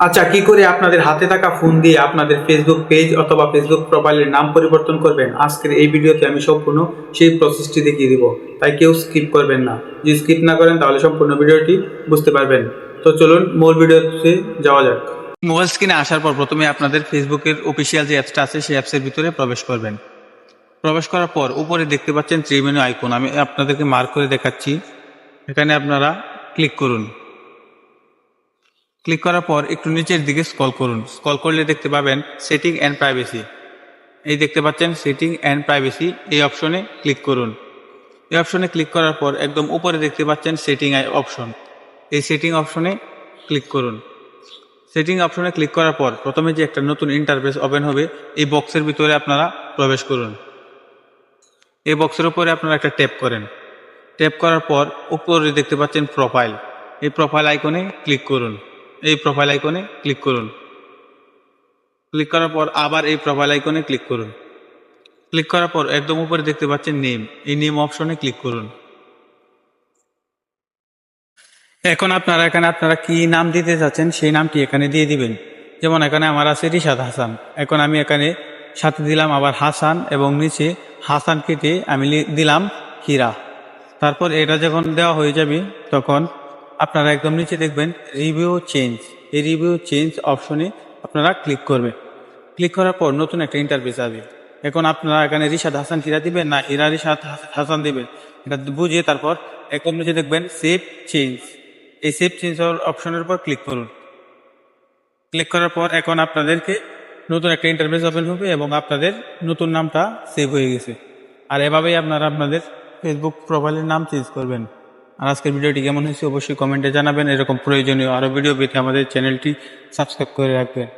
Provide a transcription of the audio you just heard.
আচ্ছা কি করে আপনাদের হাতে থাকা ফোন দিয়ে আপনাদের ফেসবুক পেজ অথবা ফেসবুক প্রোফাইলের নাম পরিবর্তন করবেন? আজকের এই ভিডিওতে আমি সম্পূর্ণ সেই প্রসেসটি দেখিয়ে দিব। তাই কেউ স্কিপ করবেন না। যদি স্কিপ না করেন, তাহলে সম্পূর্ণ ভিডিওটি বুঝতে পারবেন। তো চলুন, মূল ভিডিওতে যাওয়া যাক। মোবাইল স্ক্রিনে আসার পর প্রথমে আপনাদের ফেসবুকের অফিসিয়াল যে অ্যাপসটা আছে, সেই অ্যাপসের ভিতরে প্রবেশ করবেন। প্রবেশ করার পর উপরে দেখতে পাচ্ছেন থ্রি মেনু আইকন আমি আপনাদেরকে মার্ক করে দেখাচ্ছি। এখানে আপনারা ক্লিক করুন। ক্লিক করার পর একটু নিচের দিকে স্কল করুন। স্কল করলে দেখতে পাবেন সেটিং অ্যান্ড প্রাইভেসি এই দেখতে পাচ্ছেন সেটিং অ্যান্ড প্রাইভেসি এই অপশনে ক্লিক করুন। এই অপশনে ক্লিক করার পর একদম উপরে দেখতে পাচ্ছেন সেটিং আই অপশন এই সেটিং অপশনে ক্লিক করুন। সেটিং অপশনে ক্লিক করার পর প্রথমে যে একটা নতুন ইন্টারফেস ওপেন হবে, এই বক্সের ভিতরে আপনারা প্রবেশ করুন। এই বক্সের উপরে আপনারা একটা ট্যাপ করেন। ট্যাপ করার পর উপরে দেখতে পাচ্ছেন প্রোফাইল এই প্রোফাইল আইকনে ক্লিক করুন। এই প্রোফাইল আইকনে ক্লিক করুন। ক্লিক করার পর আবার এই প্রোফাইল আইকনে ক্লিক করুন। ক্লিক করার পর একদম উপরে দেখতে পাচ্ছেন নেম এই নেম অপশনে ক্লিক করুন। এখন আপনারা এখানে আপনারা কি নাম দিতে চাচ্ছেন সেই নামটি এখানে দিয়ে দিবেন। যেমন এখানে আমার আছে রিশাদ হাসান। এখন আমি এখানে সাথে দিলাম আবার হাসান এবং নিচে হাসান কেটে আমি দিলাম হীরা। তারপর এটা যখন দেওয়া হয়ে যাবে তখন আপনারা একদম নিচে দেখবেন রিভিউ চেঞ্জ এই রিভিউ চেঞ্জ অপশনে আপনারা ক্লিক করবেন। ক্লিক করার পর নতুন একটা ইন্টারফেস আসবে এখন আপনারা এখানে রিশাদ হাসান কিরা দিবেন? না হীরা রিশাদ হাস- হাসান দিবেন। এটা বুঝিয়ে তারপর একদম নিচে দেখবেন সেভ চেঞ্জ এই সেভ চেঞ্জ অপশনের উপর ক্লিক করুন। ক্লিক করার পর এখন আপনাদেরকে নতুন একটা ইন্টারফেস ওপেন হবে এবং আপনাদের নতুন নামটা সেভ হয়ে গেছে। আর এভাবেই আপনারা আপনাদের ফেসবুক প্রোফাইলের নাম চেঞ্জ করবেন। আর আজকের ভিডিওটি কেমন হয়েছে অবশ্যই কমেন্টে জানাবেন। এরকম প্রয়োজনীয় আরও ভিডিও পেতে আমাদের চ্যানেলটি সাবস্ক্রাইব করে রাখবেন।